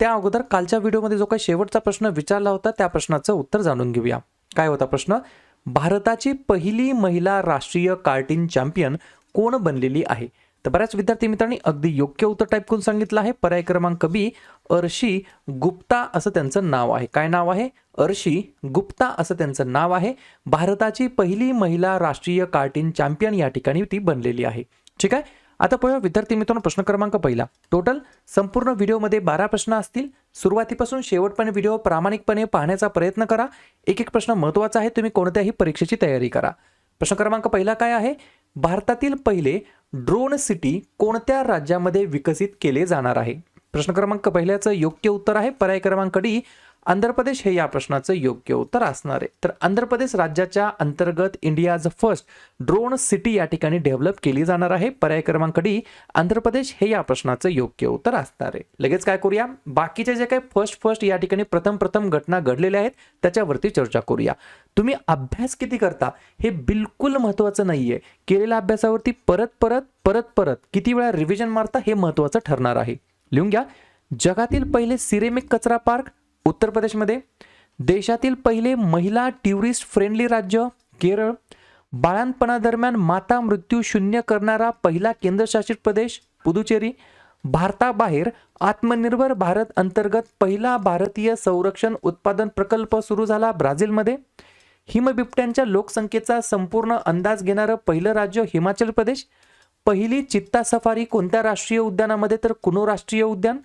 त्या अगोदर कालच्या व्हिडिओमध्ये जो काही शेवटचा प्रश्न विचारला होता त्या प्रश्नाचं उत्तर जाणून घेऊया. काय होता प्रश्न? भारताची पहिली महिला राष्ट्रीय कार्टिन चॅम्पियन कोण बनलेली आहे? तर बऱ्याच विद्यार्थी मित्रांनी अगदी योग्य उत्तर टाईप करून सांगितलं आहे. पर्याय क्रमांक बी अर्शी गुप्ता असं त्यांचं नाव आहे. काय नाव आहे? अर्शी गुप्ता असं त्यांचं नाव आहे. भारताची पहिली महिला राष्ट्रीय कार्टिन चॅम्पियन या ठिकाणी ती बनलेली आहे. ठीक आहे? आता पाहूया विद्यार्थी मित्रांनो प्रश्न क्रमांक पहिला. टोटल संपूर्ण व्हिडिओमध्ये बारा प्रश्न असतील. सुरुवातीपासून शेवटपर्यंत व्हिडिओ प्रामाणिकपणे पाहण्याचा प्रयत्न करा. एक एक प्रश्न महत्त्वाचा आहे तुम्ही कोणत्याही परीक्षेची तयारी करा. प्रश्न क्रमांक पहिला काय आहे? भारतातील पहिले ड्रोन सिटी कोणत्या राज्यामध्ये विकसित केले जाणार आहे? प्रश्न क्रमांक पहिल्याचं योग्य उत्तर आहे. पर्याय क्रमांक डी आंध्र प्रदेश हे या प्रश्नाचं योग्य उत्तर असणार आहे. तर आंध्र प्रदेश राज्याच्या अंतर्गत इंडियाज फर्स्ट ड्रोन सिटी या ठिकाणी डेव्हलप केली जाणार आहे. पर्याय क्रमांक डी आंध्र प्रदेश हे या प्रश्नाचं योग्य उत्तर असणार आहे. लगेच काय करूया? बाकीचे जे काही फर्स्ट फर्स्ट या ठिकाणी प्रथम प्रथम घटना घडलेल्या आहेत त्याच्यावरती चर्चा करूया. तुम्ही अभ्यास किती करता हे बिलकुल महत्त्वाचं नाहीये. केलेल्या अभ्यासावरती परत परत परत परत किती वेळा रिव्हिजन मारता हे महत्त्वाचं ठरणार आहे. लिहून घ्या. जगातील पहिले सिरेमिक कचरा पार्क उत्तर प्रदेशमध्ये देशातील पहिले महिला ट्युरिस्ट फ्रेंडली राज्य केरळ. बाळांपणादरम्यान माता मृत्यू शून्य करणारा पहिला केंद्रशासित प्रदेश पुदुचेरी. भारताबाहेर आत्मनिर्भर भारत अंतर्गत पहिला भारतीय संरक्षण उत्पादन प्रकल्प सुरू झाला ब्राझीलमध्ये. हिमबिबट्यांच्या लोकसंख्येचा संपूर्ण अंदाज घेणारं पहिलं राज्य हिमाचल प्रदेश. पहिली चित्ता सफारी कोणत्या राष्ट्रीय उद्यानामध्ये तर कुनो राष्ट्रीय उद्यान?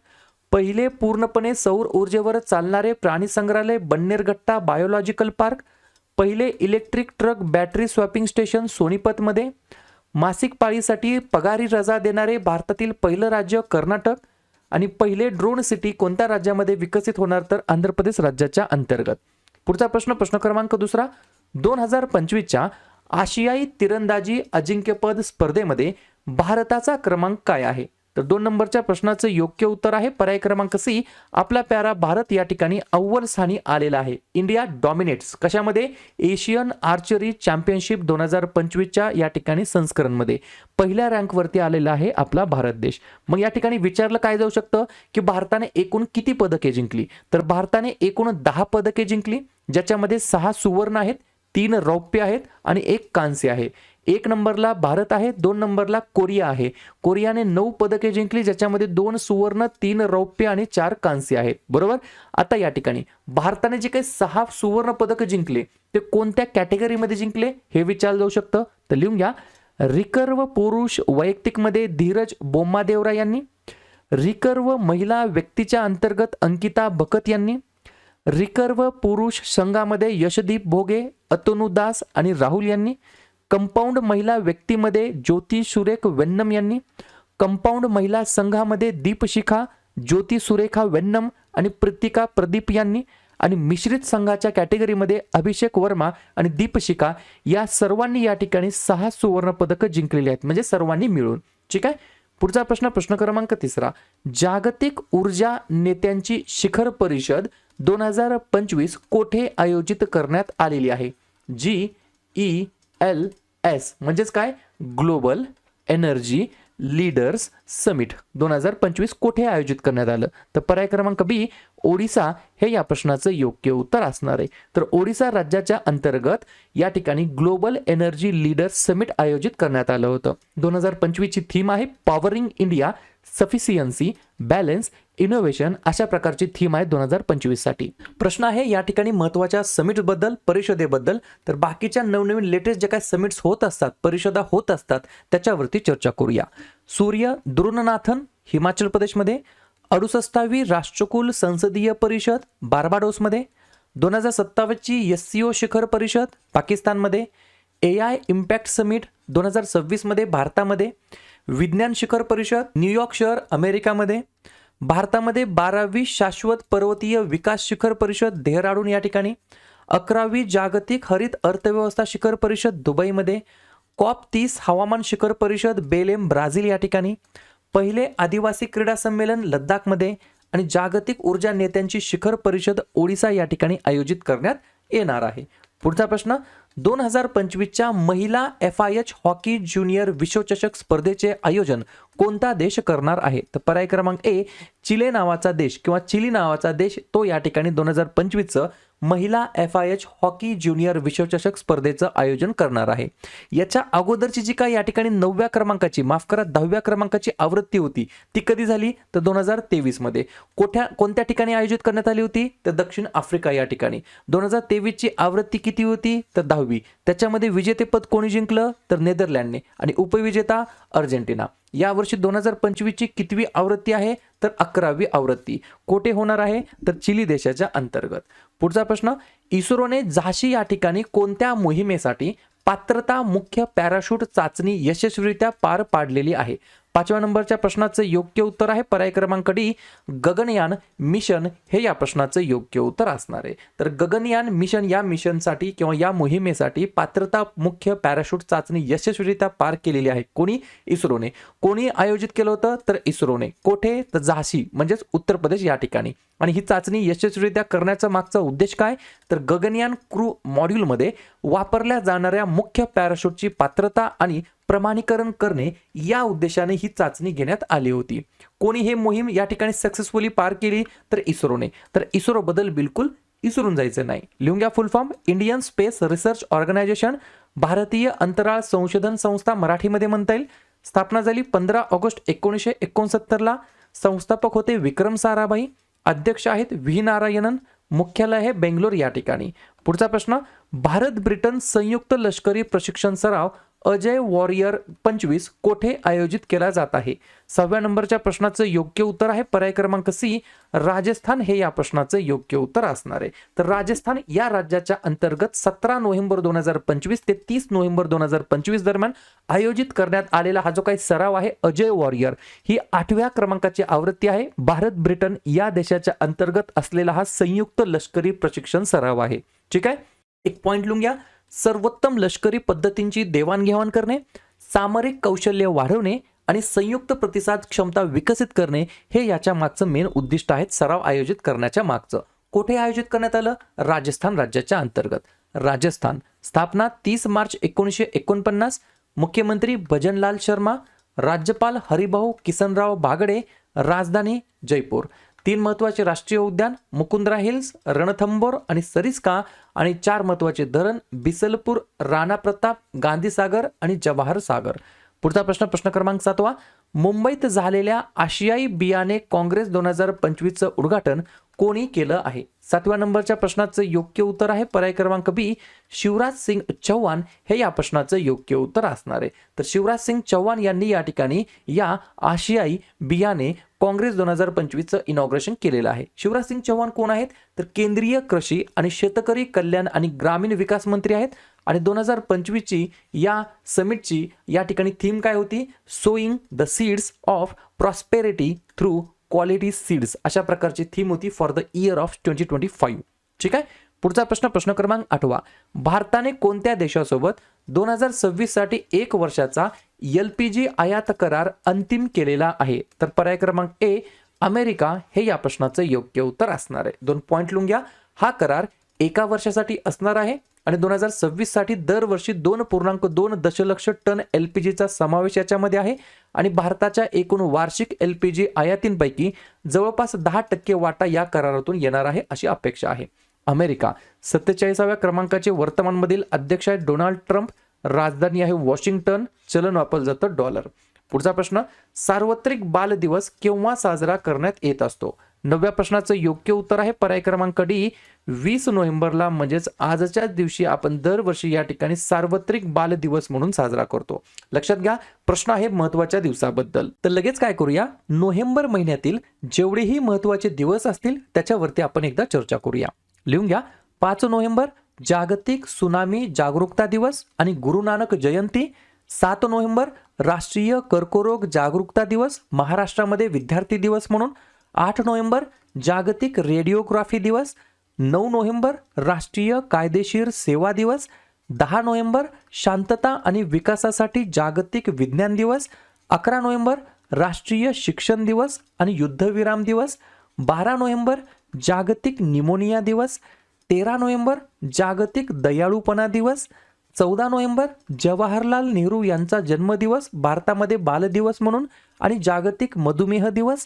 पहिले पूर्णपणे सौर ऊर्जेवर चालणारे प्राणी संग्रहालय बन्नेरगट्टा बायोलॉजिकल पार्क पहिले electric truck battery swapping station सोनीपतमध्ये मासिक पाळीसाठी पगारी रजा देणारे भारतातील पहिलं राज्य कर्नाटक आणि पहिले ड्रोन सिटी कोणत्या राज्यामध्ये विकसित होणार तर आंध्र प्रदेश राज्याच्या अंतर्गत? पुढचा प्रश्न प्रश्न क्रमांक दुसरा दोन हजार पंचवीसच्या आशियाई तिरंदाजी अजिंक्यपद स्पर्धेमध्ये भारताचा क्रमांक काय आहे? तर दोन नंबरच्या प्रश्नाचं योग्य उत्तर आहे. पर्याय क्रमांक सी आपला प्यारा भारत या ठिकाणी अव्वल स्थानी आलेला आहे. India dominates. कशामध्ये? एशियन आर्चरी चॅम्पियनशिप दोन हजार पंचवीसच्या या ठिकाणी संस्करणमध्ये. पहिल्या रँकवरती आलेला आहे आपला भारत देश. मग या ठिकाणी विचारलं काय जाऊ शकतं? की भारताने एकूण किती पदके जिंकली? तर भारताने एकूण दहा पदके जिंकली ज्याच्यामध्ये सहा सुवर्ण आहेत तीन रौप्य आहेत आणि एक कांस्य आहे. एक नंबरला भारत आहे दोन नंबरला कोरिया आहे. कोरियाने नऊ पदके जिंकली ज्याच्यामध्ये दोन सुवर्ण तीन रौप्य आणि चार कांस्य आहेत बरोबर? आता या ठिकाणी. भारताने जे काही सहा सुवर्ण पदक जिंकले ते कोणत्या कॅटेगरीमध्ये जिंकले? हे विचारलं जाऊ शकतं. तर लिहून घ्या. रिकर्व पुरुष वैयक्तिकमध्ये धीरज बोम्मादेवरा यांनी. रिकर्व महिला व्यक्तीच्या अंतर्गत अंकिता भकत यांनी. रिकर्व पुरुष संघामध्ये यशदीप भोगे अतनु दास आणि राहुल यांनी. कंपाऊंड महिला व्यक्तीमध्ये ज्योती सुरेख वेन्नम यांनी कंपाऊंड महिला संघामध्ये दीपशिखा ज्योती सुरेखा वेन्नम आणि प्रितिका प्रदीप यांनी आणि मिश्रित संघाच्या कॅटेगरीमध्ये अभिषेक वर्मा आणि दीपशिखा या सर्वांनी या ठिकाणी सहा सुवर्ण पदकं जिंकलेली आहेत. म्हणजे सर्वांनी मिळून. ठीक आहे? पुढचा प्रश्न प्रश्न क्रमांक तिसरा. जागतिक ऊर्जा नेत्यांची शिखर परिषद दोन हजार पंचवीस कोठे आयोजित करण्यात आलेली आहे? जी ई एल एस म्हणजेच काय? ग्लोबल एनर्जी लीडर्स समिट दोन हजार पंचवीस कोठे आयोजित करण्यात आलं? तर पर्याय क्रमांक बी ओडिसा हे या प्रश्नाचं योग्य उत्तर असणार आहे. तर ओडिसा राज्याच्या अंतर्गत या ठिकाणी ग्लोबल एनर्जी लीडर्स समिट आयोजित करण्यात आलं होतं. दोन हजार पंचवीसची थीम आहे powering India sufficiency balance innovation अशा प्रकारची थीम आहे दोन हजार पंचवीससाठी. प्रश्न आहे या ठिकाणी महत्त्वाच्या समिटबद्दल परिषदेबद्दल तर बाकीच्या नवनवीन लेटेस्ट जे काही समिट्स होत असतात परिषदा होत असतात त्याच्यावरती चर्चा करूया. सूर्य द्रुणनाथन हिमाचल प्रदेशमध्ये अडुसष्टावी राष्ट्रकुल संसदीय परिषद बार्बाडोसमध्ये दोन हजार सत्तावीसची एस सी ओ शिखर परिषद पाकिस्तानमध्ये ए आय इम्पॅक्ट समिट दोन हजार सव्वीसमध्ये भारतामध्ये विज्ञान शिखर परिषद न्यूयॉर्क शहर अमेरिकामध्ये भारतामध्ये बारावी शाश्वत पर्वतीय विकास शिखर परिषद देहराडून या ठिकाणी अकरावी जागतिक हरित अर्थव्यवस्था शिखर परिषद दुबईमध्ये कॉप तीस हवामान शिखर परिषद बेलेम ब्राझील या ठिकाणी पहिले आदिवासी क्रीडा संमेलन लद्दाखमध्ये आणि जागतिक ऊर्जा नेत्यांची शिखर परिषद ओडिसा या ठिकाणी आयोजित करण्यात येणार आहे. पुढचा प्रश्न दोन हजार पंचवीसच्या महिला F I H hockey junior विश्वचषक स्पर्धेचे आयोजन कोणता देश करणार आहे? तर पर्याय क्रमांक ए चिले नावाचा देश किंवा चिली नावाचा देश तो या ठिकाणी दोन हजार पंचवीसचं महिला F I H hockey junior विश्वचषक स्पर्धेचं आयोजन करणार आहे. याच्या अगोदरची जी काय या ठिकाणी नवव्या क्रमांकाची माफ करा दहाव्या क्रमांकाची आवृत्ती होती ती कधी झाली? तर दोन हजार तेवीसमध्ये. कोठ्या कोणत्या ठिकाणी आयोजित करण्यात आली होती? तर दक्षिण आफ्रिका या ठिकाणी. दोन हजार तेवीसची आवृत्ती किती होती? तर दहावी. त्याच्यामध्ये विजेतेपद कोणी जिंकलं? तर नेदरलँडने. आणि उपविजेता अर्जेंटिना. यावर्षी दोन हजार पंचवीसची कितवी आवृत्ती आहे? तर अकरावी आवृत्ती. कोठे होणार आहे? तर चिली देशाच्या अंतर्गत. पुढचा प्रश्न इस्रोने झाशी या ठिकाणी कोणत्या मोहिमेसाठी पात्रता मुख्य पॅराशूट चाचणी यशस्वीरित्या पार पाडलेली आहे? पाचव्या नंबरच्या प्रश्नाचं योग्य उत्तर आहे. पर्याय क्रमांक डी गगनयान मिशन हे या प्रश्नाचं योग्य उत्तर असणार आहे. तर गगनयान मिशन या मिशनसाठी किंवा या मोहिमेसाठी पात्रता मुख्य पॅराशूट चाचणी यशस्वीरित्या पार केलेली आहे. कोणी? इस्रोने. कोणी आयोजित केलं होतं? तर इस्रोने. कोठे? तर झाशी म्हणजेच उत्तर प्रदेश या ठिकाणी. आणि ही चाचणी यशस्वीरित्या करण्याचा मागचा उद्देश काय? तर गगनयान क्रू मॉड्यूलमध्ये वापरल्या जाणाऱ्या मुख्य पॅराशूटची पात्रता आणि प्रमाणीकरण करणे या उद्देशाने ही चाचणी घेण्यात आली होती. कोणी हे मोहीम या ठिकाणी सक्सेसफुली पार केली तर इस्रोने. तर इस्रोबद्दल बिलकुल इसरून जायचं नाही. लिहून घ्या full form Indian space research organisation भारतीय अंतराळ संशोधन संस्था मराठीमध्ये म्हणता येईल. स्थापना झाली पंधरा ऑगस्ट एकोणीसशे एकोणसत्तरला. संस्थापक होते विक्रम साराभाई. अध्यक्ष आहेत व्ही नारायणन. मुख्यालय आहे बेंगलोर या ठिकाणी. पुढचा प्रश्न भारत ब्रिटन संयुक्त लष्करी प्रशिक्षण सराव अजय वॉरियर पंचवीस कोठे आयोजित केला जात आहे? सहाव्या नंबरच्या प्रश्नाचं योग्य उत्तर आहे. पर्याय क्रमांक सी राजस्थान हे या प्रश्नाचं योग्य उत्तर असणार आहे. तर राजस्थान या राज्याच्या अंतर्गत सतरा नोव्हेंबर दोन हजार पंचवीस ते तीस नोव्हेंबर दोन हजार पंचवीस दरम्यान आयोजित करण्यात आलेला हा जो काही सराव आहे अजय वॉरियर ही आठव्या क्रमांकाची आवृत्ती आहे. भारत ब्रिटन या देशाच्या अंतर्गत असलेला हा संयुक्त लष्करी प्रशिक्षण सराव आहे. ठीक आहे? एक पॉइंट लिहून घ्या. सर्वोत्तम लष्करी पद्धतींची देवाणघेवाण करणे सामरिक कौशल्य वाढवणे आणि संयुक्त प्रतिसाद क्षमता विकसित करणे हे याच्या मागचं मेन उद्दिष्ट आहेत सराव आयोजित करण्याच्या मागचं. कोठे आयोजित करण्यात आलं? राजस्थान राज्याच्या अंतर्गत. राजस्थान स्थापना तीस मार्च एकोणीसशे एकोणपन्नास. मुख्यमंत्री भजनलाल शर्मा राज्यपाल हरिभाऊ किसनराव बागडे राजधानी जयपूर. तीन महत्त्वाचे राष्ट्रीय उद्यान मुकुंद्रा हिल्स रणथंबोर आणि सरिस्का आणि चार महत्त्वाचे धरण बिसलपूर राणा प्रताप गांधीसागर आणि जवाहर सागर. पुढचा प्रश्न प्रश्न क्रमांक सातवा. मुंबईत झालेल्या आशियाई बियाणे काँग्रेस दोन हजार पंचवीसचं उद्घाटन कोणी केलं आहे? सातव्या नंबरच्या प्रश्नाचं योग्य उत्तर आहे. पर्याय क्रमांक बी शिवराज सिंग चौहान हे या प्रश्नाचं योग्य उत्तर असणार आहे. तर शिवराज सिंग चौहान यांनी या ठिकाणी या आशियाई बियाणे काँग्रेस दोन हजार पंचवीसचं इनॉग्रेशन केलेलं आहे. शिवराज सिंग चौहान कोण आहेत? तर केंद्रीय कृषी आणि शेतकरी कल्याण आणि ग्रामीण विकास मंत्री आहेत. आणि दोन हजार पंचवीसची या समिटची या ठिकाणी थीम काय होती? Sowing the seeds of prosperity through quality seeds अशा प्रकारची थीम होती for the year of twenty twenty five ठीक आहे? पुढचा प्रश्न प्रश्न क्रमांक आठवा. भारताने कोणत्या देशासोबत दोन हजार सव्वीससाठी एक वर्षाचा एल पी जी आयात करार अंतिम केलेला आहे? तर पर्याय क्रमांक ए अमेरिका. हे या प्रश्नाचं योग्य उत्तर असणार आहे. दोन पॉईंट लिहून घ्या हा करार एका वर्षासाठी असणार आहे. आणि दोन हजार सव्वीससाठी दरवर्षी दोन पूर्णांक दोन दशलक्ष टन एल पी जीचा समावेश याच्यामध्ये आहे. आणि भारताच्या एकूण वार्षिक एल पी जी आयातींपैकी जवळपास दहा टक्के वाटा या करारातून येणार आहे अशी अपेक्षा आहे. अमेरिका सत्तेचाळीसाव्या क्रमांकाचे वर्तमानमधील अध्यक्ष आहे डोनाल्ड ट्रम्प. राजधानी आहे वॉशिंग्टन. चलन वापरलं जातं डॉलर. पुढचा प्रश्न सार्वत्रिक बाल दिवस केव्हा साजरा करण्यात येत असतो? नवव्या प्रश्नाचं योग्य उत्तर आहे. पर्याय क्रमांक डी वीस नोव्हेंबरला म्हणजेच आजच्या दिवशी आपण दरवर्षी या ठिकाणी सार्वत्रिक बाल दिवस म्हणून साजरा करतो. लक्षात घ्या प्रश्न आहे महत्त्वाच्या दिवसाबद्दल. तर लगेच काय करूया? नोव्हेंबर महिन्यातील जेवढेही महत्त्वाचे दिवस असतील त्याच्यावरती आपण एकदा चर्चा करूया. लिहून घ्या. पाच नोव्हेंबर जागतिक सुनामी जागरूकता दिवस आणि गुरु नानक जयंती. सात नोव्हेंबर राष्ट्रीय कर्करोग जागरूकता दिवस महाराष्ट्रामध्ये विद्यार्थी दिवस म्हणून. आठ नोव्हेंबर जागतिक रेडिओग्राफी दिवस. नऊ नोव्हेंबर राष्ट्रीय कायदेशीर सेवा दिवस. दहा नोव्हेंबर शांतता आणि विकासासाठी जागतिक विज्ञान दिवस. अकरा नोव्हेंबर राष्ट्रीय शिक्षण दिवस आणि युद्धविराम दिवस. बारा नोव्हेंबर जागतिक निमोनिया दिवस. तेरा नोव्हेंबर जागतिक दयाळूपणा दिवस. चौदा नोव्हेंबर जवाहरलाल नेहरू यांचा जन्मदिवस. भारतामध्ये बालदिवस म्हणून आणि जागतिक मधुमेह दिवस.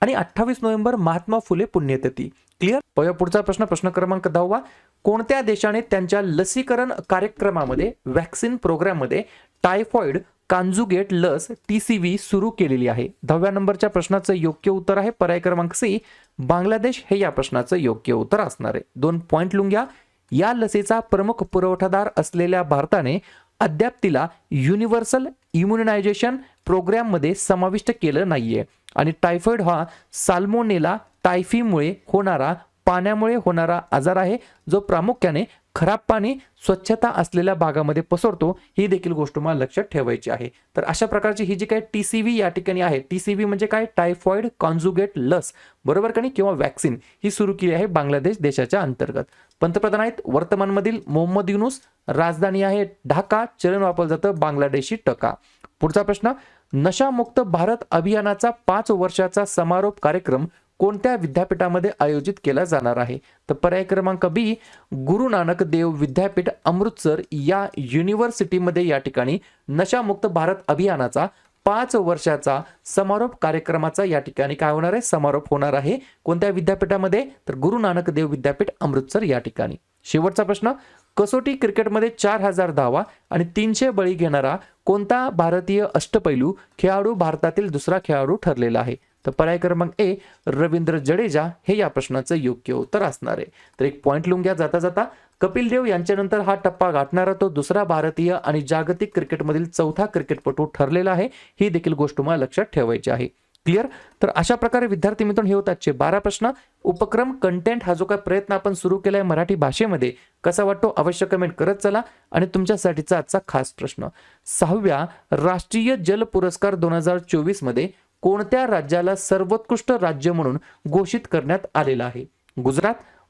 आणि अठ्ठावीस नोव्हेंबर महात्मा फुले पुण्यतिथी. क्लिअर पया पुढचा प्रश्न. प्रश्न क्रमांक दहावा. कोणत्या देशाने त्यांच्या लसीकरण कार्यक्रमामध्ये व्हॅक्सिन प्रोग्राममध्ये टायफॉइड कांजुगेट लस टी सी व्ही सुरू केलेली आहे? दहाव्या नंबरच्या प्रश्नाचं योग्य उत्तर आहे पर्याय क्रमांक सी. बांगलादेश. हे या प्रश्नाचं योग्य उत्तर असणार आहे. दोन पॉईंट लुंग्या या लसीचा प्रमुख पुरवठादार असलेल्या भारताने अद्याप तिला युनिव्हर्सल इम्युनायझेशन प्रोग्रॅममध्ये समाविष्ट केलं नाहीये. आणि टायफॉइड हा साल्मोनेला टायफीमुळे होणारा पाण्यामुळे होणारा आजार आहे जो प्रामुख्याने खराब पाणी स्वच्छता असलेल्या भागामध्ये पसरतो ही देखील गोष्ट मला लक्षात ठेवायची आहे. तर अशा प्रकारची ही जी काही टी सी व्ही या ठिकाणी आहे टी सी व्ही म्हणजे काय? टायफॉइड कॉन्जुगेट लस. बरोबर का नाही? किंवा वॅक्सिन ही सुरू केली आहे बांगलादेश देशाच्या अंतर्गत. पंतप्रधान आहेत वर्तमानमधील मोहम्मद युनुस राजधानी आहे ढाका चलन वापरलं जातं बांगलादेशी टका. पुढचा प्रश्न नशामुक्त भारत अभियानाचा पाच वर्षाचा समारोप कार्यक्रम कोणत्या विद्यापीठामध्ये आयोजित केला जाणार आहे? तर पर्याय क्रमांक बी गुरु नानक देव विद्यापीठ अमृतसर या युनिव्हर्सिटीमध्ये या ठिकाणी नशामुक्त भारत अभियानाचा पाच वर्षाचा समारोप कार्यक्रमाचा या ठिकाणी काय होणार आहे? समारोप होणार आहे कोणत्या विद्यापीठामध्ये? तर गुरु नानक देव विद्यापीठ अमृतसर या ठिकाणी. शेवटचा प्रश्न कसोटी क्रिकेटमध्ये चार हजार धावा आणि तीनशे बळी घेणारा कोणता भारतीय अष्टपैलू खेळाडू भारतातील दुसरा खेळाडू ठरलेला आहे? तर पर्याय क्रमांक ए रवींद्र जडेजा हे या प्रश्नाचं योग्य उत्तर असणार आहे. तर एक पॉईंट लिहून घ्या जाता जाता कपिल देव यांच्यानंतर हा टप्पा गाठणारा तो दुसरा भारतीय आणि जागतिक क्रिकेटमधील चौथा क्रिकेटपटू ठरलेला आहे. ही देखील गोष्ट मला लक्षात ठेवायची आहे. क्लिअर? तर अशा प्रकारे विद्यार्थी मित्रांनो हे होतात बारा प्रश्न. उपक्रम कंटेंट हा जो काय प्रयत्न आपण सुरू केलाय मराठी भाषेमध्ये कसा वाटतो? अवश्य कमेंट करत चला. आणि तुमच्यासाठीचा आजचा खास प्रश्न. सहाव्या राष्ट्रीय जल पुरस्कार दोन हजार चोवीसमध्ये कोणत्या राज्याला सर्वोत्कृष्ट राज्य म्हणून घोषित करण्यात आलेलं आहे? गुजरात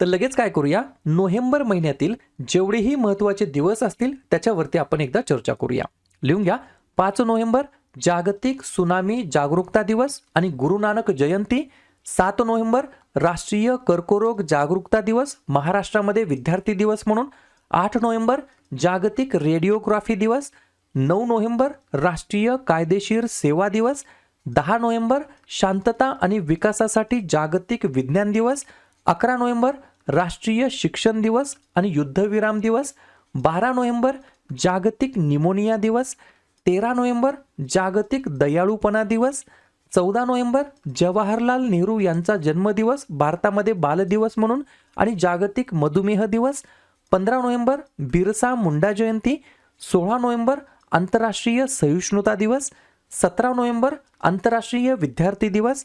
तर लगेच काय करूया? नोव्हेंबर महिन्यातील जेवढेही महत्त्वाचे दिवस असतील त्याच्यावरती आपण एकदा चर्चा करूया. लिहून घ्या. पाच नोव्हेंबर जागतिक सुनामी जागरूकता दिवस आणि गुरु नानक जयंती. सात नोव्हेंबर राष्ट्रीय कर्करोग जागरूकता दिवस महाराष्ट्रामध्ये विद्यार्थी दिवस म्हणून. आठ नोव्हेंबर जागतिक रेडिओग्राफी दिवस. नऊ नोव्हेंबर राष्ट्रीय कायदेशीर सेवा दिवस. दहा नोव्हेंबर शांतता आणि विकासासाठी जागतिक विज्ञान दिवस. अकरा नोव्हेंबर राष्ट्रीय शिक्षण दिवस आणि युद्धविराम दिवस. बारा नोव्हेंबर जागतिक निमोनिया दिवस. तेरा नोव्हेंबर जागतिक दयाळूपणा दिवस. चौदा नोव्हेंबर जवाहरलाल नेहरू यांचा जन्मदिवस भारतामध्ये बालदिवस म्हणून आणि जागतिक मधुमेह दिवस. पंधरा नोव्हेंबर बिरसा मुंडा जयंती. सोळा नोव्हेंबर आंतरराष्ट्रीय सहिष्णुता दिवस. सतरा नोव्हेंबर आंतरराष्ट्रीय विद्यार्थी दिवस.